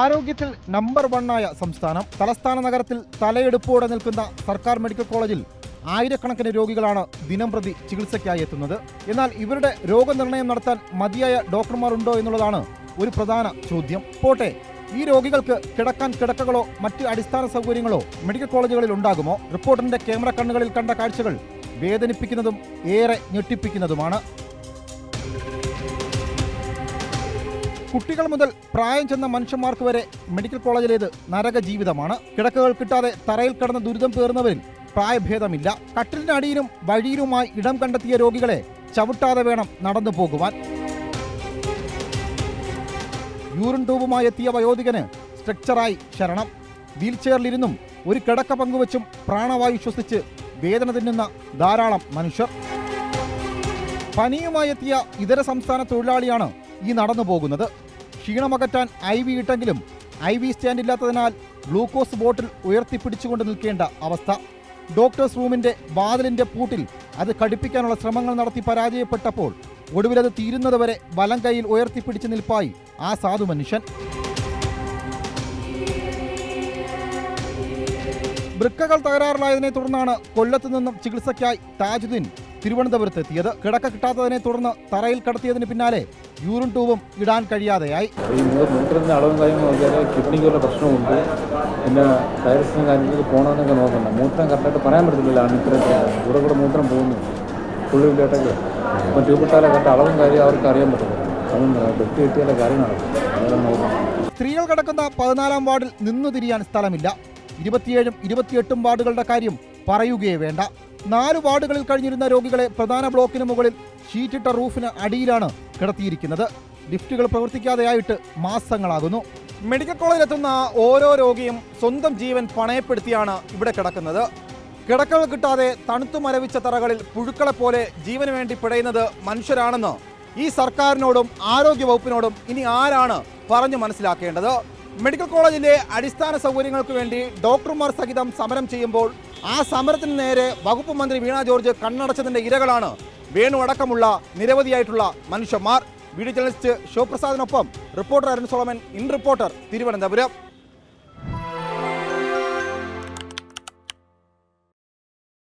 ആരോഗ്യത്തിൽ നമ്പർ വണ്ണായ സംസ്ഥാനം. തലസ്ഥാന നഗരത്തിൽ തലയെടുപ്പോടെ നിൽക്കുന്ന സർക്കാർ മെഡിക്കൽ കോളേജിൽ ആയിരക്കണക്കിന് രോഗികളാണ് ദിനംപ്രതി ചികിത്സയ്ക്കായി എത്തുന്നത്. എന്നാൽ ഇവരുടെ രോഗനിർണയം നടത്താൻ മതിയായ ഡോക്ടർമാരുണ്ടോ എന്നുള്ളതാണ് ഒരു പ്രധാന ചോദ്യം. പോട്ടെ ഈ രോഗികൾക്ക് കിടക്കാൻ കിടക്കകളോ മറ്റ് അടിസ്ഥാന സൗകര്യങ്ങളോ മെഡിക്കൽ കോളേജുകളിൽ ഉണ്ടാകുമോ? റിപ്പോർട്ടിന്റെ ക്യാമറ കണ്ണുകളിൽ കണ്ട കാഴ്ചകൾ വേദനിപ്പിക്കുന്നതും ഏറെ ഞെട്ടിപ്പിക്കുന്നതുമാണ്. കുട്ടികൾ മുതൽ പ്രായം ചെന്ന മനുഷ്യന്മാർക്ക് വരെ മെഡിക്കൽ കോളേജിലേത് നരക ജീവിതമാണ്. കിടക്കകൾ കിട്ടാതെ തറയിൽ കിടന്ന് ദുരിതം പേറുന്നവരിൽ പ്രായഭേദമില്ല. കട്ടിലിനടിയിലും വഴിയിലുമായി ഇടം കണ്ടെത്തിയ രോഗികളെ ചവിട്ടാതെ വേണം നടന്നു പോകുവാൻ. യൂറിൻ ട്യൂബുമായി എത്തിയ വയോധികന് സ്ട്രക്ചറായി ശരണം. വീൽചെയറിലിരുന്നും ഒരു കിടക്ക പങ്കുവച്ചും പ്രാണവായു ശ്വസിച്ച് വേദന തിന്നുന്ന ധാരാളം മനുഷ്യർ. പനിയുമായി എത്തിയ ഇതര സംസ്ഥാന തൊഴിലാളിയാണ് ഈ നടന്നു പോകുന്നത്. ക്ഷീണമകറ്റാൻ ഐ വി ഇട്ടെങ്കിലും ഐ വി സ്റ്റാൻഡ് ഇല്ലാത്തതിനാൽ ഗ്ലൂക്കോസ് ബോട്ടിൽ ഉയർത്തിപ്പിടിച്ചുകൊണ്ട് നിൽക്കേണ്ട അവസ്ഥ. ഡോക്ടേഴ്സ് റൂമിന്റെ വാതിലിന്റെ പൂട്ടിൽ അത് കടുപ്പിക്കാനുള്ള ശ്രമങ്ങൾ നടത്തി പരാജയപ്പെട്ടപ്പോൾ ഒടുവിലത് തീരുന്നതുവരെ വലം കൈയിൽ ഉയർത്തിപ്പിടിച്ച് നിൽപ്പായി ആ സാധു മനുഷ്യൻ. വൃക്കകൾ തകരാറിലായതിനെ തുടർന്നാണ് കൊല്ലത്ത് നിന്നും ചികിത്സയ്ക്കായി താജുദ്ദീൻ തിരുവനന്തപുരത്ത് എത്തിയത് കിടക്ക കിട്ടാത്തതിനെ തുടർന്ന് തറയിൽ കടത്തിയതിന് പിന്നാലെ യൂറിൻ ട്യൂബും ഇടാൻ കഴിയാതെയായി. ഈ മൂ- അളവും കാര്യങ്ങളും നോക്കിയാൽ കിഡ്നിക്കുള്ള പ്രശ്നമുണ്ട് പിന്നെ വൈറസിനും കാര്യത്തിൽ പോകണമെന്നൊക്കെ നോക്കണ്ട. മൂത്രം കറക്റ്റായിട്ട് പറയാൻ പറ്റത്തില്ല ഇത്രയും കൂടെ കൂടെ മൂത്രം പോകുന്നു. പുള്ളി ഇല്ലാട്ടൊക്കെ അപ്പം ട്യൂബിട്ടാലെ കറക്റ്റ് അളവും കാര്യം അവർക്ക് അറിയാൻ പറ്റത്തില്ല അതുകൊണ്ട് ബെഡ് കിട്ടിയാലേ കാര്യം നടക്കും സ്ത്രീകൾ കിടക്കുന്ന പതിനാലാം വാർഡിൽ നിന്നു തിരിയാൻ സ്ഥലമില്ല. ഇരുപത്തിയേഴും ഇരുപത്തിയെട്ടും വാർഡുകളുടെ കാര്യം പറയുകയേ വേണ്ട. നാല് വാർഡുകളിൽ കഴിഞ്ഞിരുന്ന രോഗികളെ പ്രധാന ബ്ലോക്കിന് മുകളിൽ ഷീറ്റിട്ട റൂഫിന് അടിയിലാണ് കിടത്തിയിരിക്കുന്നത്. ലിഫ്റ്റുകൾ പ്രവർത്തിക്കാതെയായിട്ട് മാസങ്ങളാകുന്നു. മെഡിക്കൽ കോളേജിലെത്തുന്ന ഓരോ രോഗിയും സ്വന്തം ജീവൻ പണയപ്പെടുത്തിയാണ് ഇവിടെ കിടക്കുന്നത്. കിടക്കകൾ കിട്ടാതെ തണുത്തു മരവിച്ച തറകളിൽ പുഴുക്കളെ പോലെ ജീവന് വേണ്ടി പിടയുന്നത് മനുഷ്യരാണെന്ന് ഈ സർക്കാരിനോടും ആരോഗ്യ വകുപ്പിനോടും ഇനി ആരാണ് പറഞ്ഞു മനസ്സിലാക്കേണ്ടത്? മെഡിക്കൽ കോളേജിലെ അടിസ്ഥാന സൗകര്യങ്ങൾക്ക് വേണ്ടി ഡോക്ടർമാർ സഹിതം സമരം ചെയ്യുമ്പോൾ ആ സമരത്തിന് നേരെ വകുപ്പ് മന്ത്രി വീണ ജോർജ് കണ്ണടച്ചതിന്റെ ഇരകളാണ്. വേണു അടക്കമുള്ള നിരവധിയായിട്ടുള്ള മനുഷ്യന്മാർ. Video journalist ശിവപ്രസാദിനൊപ്പം reporter Arun Solomon in reporter Thiruvananthapuram.